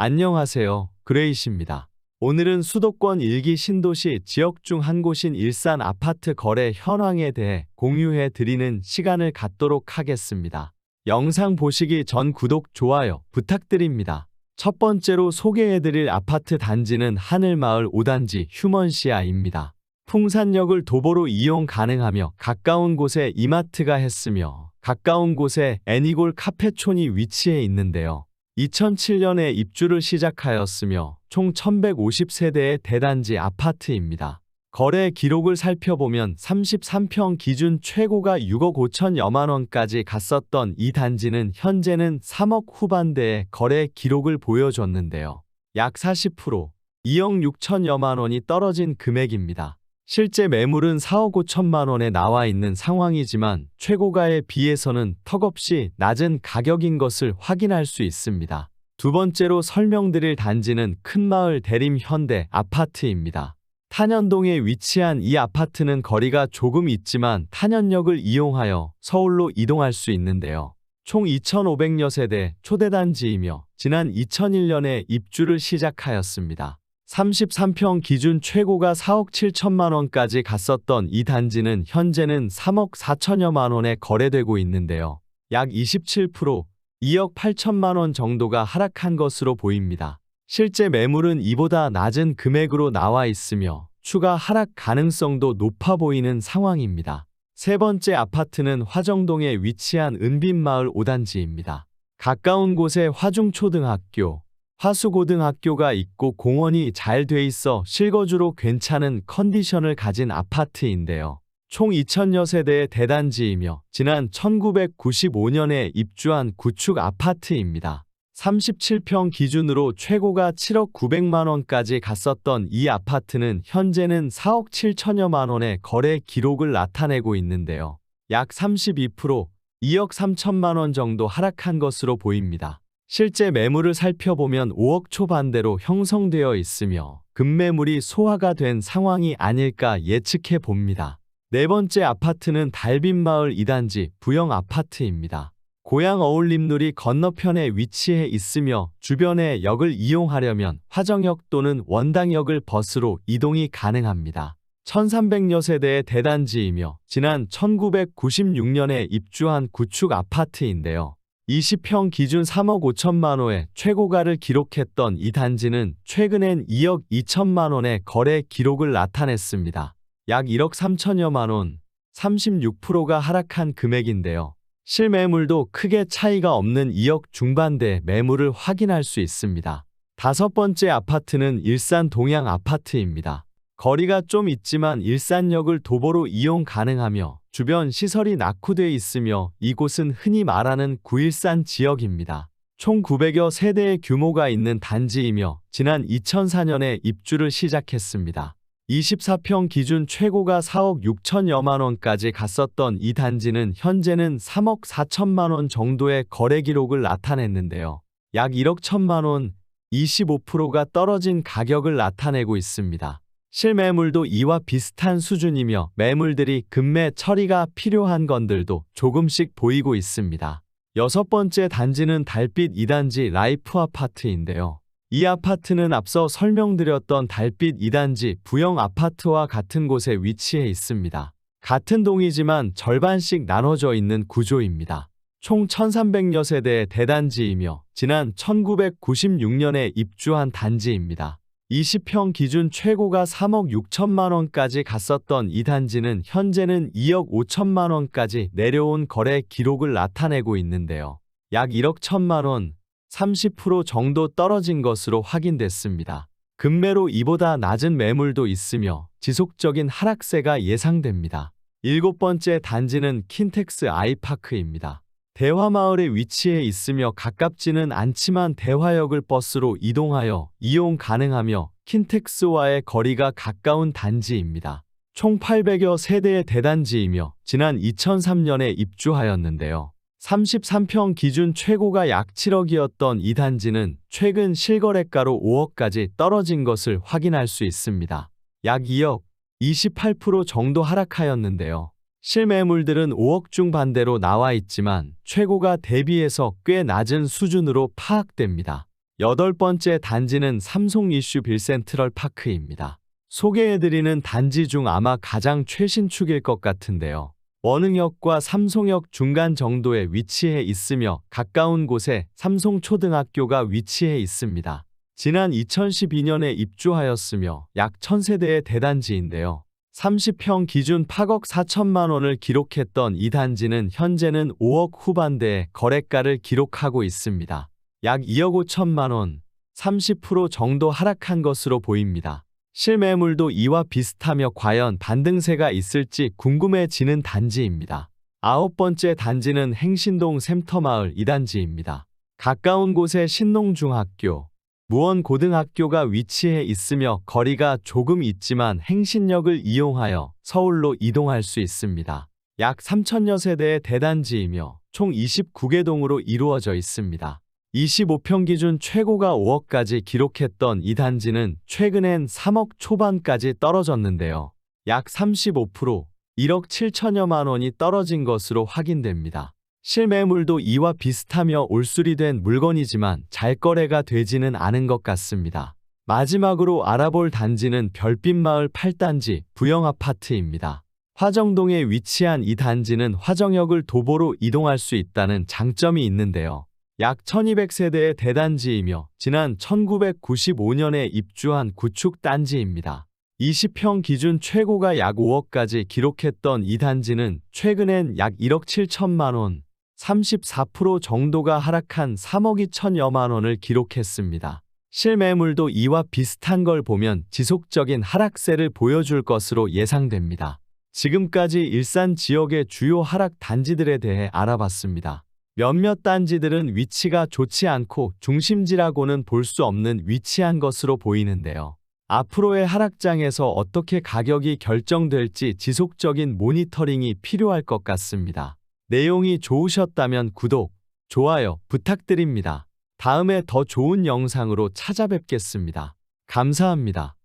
안녕하세요. 그레이시입니다. 오늘은 수도권 일기 신도시 지역 중 한 곳인 일산 아파트 거래 현황에 대해 공유해 드리는 시간을 갖도록 하겠습니다. 영상 보시기 전 구독, 좋아요 부탁드립니다. 첫 번째로 소개해 드릴 아파트 단지는 하늘마을 5단지 휴먼시아입니다. 풍산역을 도보로 이용 가능하며 가까운 곳에 이마트가 했으며 가까운 곳에 애니골 카페촌이 위치해 있는데요. 2007년에 입주를 시작하였으며 총 1150세대의 대단지 아파트입니다. 거래 기록을 살펴보면 33평 기준 최고가 6억 5천여만 원까지 갔었던 이 단지는 현재는 3억 후반대의 거래 기록을 보여줬는데요. 약 40% 2억 6천여만 원이 떨어진 금액입니다. 실제 매물은 4억 5천만 원에 나와 있는 상황이지만 최고가에 비해서는 턱없이 낮은 가격인 것을 확인할 수 있습니다. 두 번째로 설명드릴 단지는 큰마을 대림 현대 아파트입니다. 탄현동에 위치한 이 아파트는 거리가 조금 있지만 탄현역을 이용하여 서울로 이동할 수 있는데요. 총 2,500여 세대 초대단지이며 지난 2001년에 입주를 시작하였습니다. 33평 기준 최고가 4억 7천만 원까지 갔었던 이 단지는 현재는 3억 4천여만 원에 거래되고 있는데요. 약 27% 2억 8천만 원 정도가 하락한 것으로 보입니다. 실제 매물은 이보다 낮은 금액으로 나와 있으며 추가 하락 가능성도 높아 보이는 상황입니다. 세 번째 아파트는 화정동에 위치한 은빈마을 5단지입니다. 가까운 곳에 화중초등학교, 화수고등학교가 있고 공원이 잘 돼 있어 실거주로 괜찮은 컨디션을 가진 아파트인데요. 총 2천여 세대의 대단지이며 지난 1995년에 입주한 구축 아파트입니다. 37평 기준으로 최고가 7억 900만 원까지 갔었던 이 아파트는 현재는 4억 7천여만 원의 거래 기록을 나타내고 있는데요. 약 32% 2억 3천만 원 정도 하락한 것으로 보입니다. 실제 매물을 살펴보면 5억 초반대로 형성되어 있으며 급매물이 소화가 된 상황이 아닐까 예측해 봅니다. 네 번째 아파트는 달빈마을 2단지 부영 아파트입니다. 고향 어울림누리 건너편에 위치해 있으며 주변의 역을 이용하려면 화정역 또는 원당역을 버스로 이동이 가능합니다. 1300여 세대의 대단지이며 지난 1996년에 입주한 구축 아파트인데요. 20평 기준 3억 5천만 원의 최고가를 기록했던 이 단지는 최근엔 2억 2천만 원의 거래 기록을 나타냈습니다. 약 1억 3천여만 원, 36%가 하락한 금액인데요. 실매물도 크게 차이가 없는 2억 중반대 매물을 확인할 수 있습니다. 다섯 번째 아파트는 일산 동양 아파트입니다. 거리가 좀 있지만 일산역을 도보로 이용 가능하며 주변 시설이 낙후돼 있으며 이곳은 흔히 말하는 구일산 지역입니다. 총 900여 세대의 규모가 있는 단지이며 지난 2004년에 입주를 시작했습니다. 24평 기준 최고가 4억 6천여만 원까지 갔었던 이 단지는 현재는 3억 4천만 원 정도의 거래 기록을 나타냈는데요. 약 1억 1천만 원, 25%가 떨어진 가격을 나타내고 있습니다. 실매물도 이와 비슷한 수준이며 매물들이 급매 처리가 필요한 건들도 조금씩 보이고 있습니다. 여섯 번째 단지는 달빛 2단지 라이프 아파트인데요. 이 아파트는 앞서 설명드렸던 달빛 2단지 부영 아파트와 같은 곳에 위치해 있습니다. 같은 동이지만 절반씩 나눠져 있는 구조입니다. 총 1300여 세대의 대단지이며 지난 1996년에 입주한 단지입니다. 20평 기준 최고가 3억 6천만 원까지 갔었던 이 단지는 현재는 2억 5천만 원까지 내려온 거래 기록을 나타내고 있는데요. 약 1억 1천만 원, 30% 정도 떨어진 것으로 확인됐습니다. 금매로 이보다 낮은 매물도 있으며 지속적인 하락세가 예상됩니다. 일곱 번째 단지는 킨텍스 아이파크입니다. 대화마을에 위치해 있으며 가깝지는 않지만 대화역을 버스로 이동하여 이용 가능하며 킨텍스와의 거리가 가까운 단지입니다. 총 800여 세대의 대단지이며 지난 2003년에 입주하였는데요. 33평 기준 최고가 약 7억이었던 이 단지는 최근 실거래가로 5억까지 떨어진 것을 확인할 수 있습니다. 약 2억, 28% 정도 하락하였는데요. 실매물들은 5억 중 반대로 나와 있지만 최고가 대비해서 꽤 낮은 수준으로 파악됩니다. 여덟 번째 단지는 삼성 이슈 빌센트럴 파크입니다. 소개해드리는 단지 중 아마 가장 최신축일 것 같은데요. 원흥역과 삼송역 중간 정도에 위치해 있으며 가까운 곳에 삼송초등학교가 위치해 있습니다. 지난 2012년에 입주하였으며 약 1000세대의 대단지인데요. 30평 기준 8억 4천만 원을 기록했던 이 단지는 현재는 5억 후반대의 거래가를 기록하고 있습니다. 약 2억 5천만 원, 30% 정도 하락한 것으로 보입니다. 실매물도 이와 비슷하며 과연 반등세가 있을지 궁금해지는 단지입니다. 아홉 번째 단지는 행신동 샘터마을 2단지입니다. 가까운 곳에 신농중학교, 무원 고등학교가 위치해 있으며 거리가 조금 있지만 행신역을 이용하여 서울로 이동할 수 있습니다. 약 3천여 세대의 대단지이며 총 29개 동으로 이루어져 있습니다. 25평 기준 최고가 5억까지 기록했던 이 단지는 최근엔 3억 초반까지 떨어졌는데요. 약 35%, 1억 7천여만 원이 떨어진 것으로 확인됩니다. 실매물도 이와 비슷하며 올수리된 물건이지만 잘 거래가 되지는 않은 것 같습니다. 마지막으로 알아볼 단지는 별빛마을 8단지 부영아파트입니다. 화정동에 위치한 이 단지는 화정역을 도보로 이동할 수 있다는 장점이 있는데요. 약 1200세대의 대단지이며 지난 1995년에 입주한 구축 단지입니다. 20평 기준 최고가 약 5억까지 기록했던 이 단지는 최근엔 약 1억 7천만 원, 34% 정도가 하락한 3억 2천여만 원을 기록했습니다. 실매물도 이와 비슷한 걸 보면 지속적인 하락세를 보여줄 것으로 예상됩니다. 지금까지 일산 지역의 주요 하락 단지들에 대해 알아봤습니다. 몇몇 단지들은 위치가 좋지 않고 중심지라고는 볼 수 없는 위치한 것으로 보이는데요. 앞으로의 하락장에서 어떻게 가격이 결정될지 지속적인 모니터링이 필요할 것 같습니다. 내용이 좋으셨다면 구독, 좋아요 부탁드립니다. 다음에 더 좋은 영상으로 찾아뵙겠습니다. 감사합니다.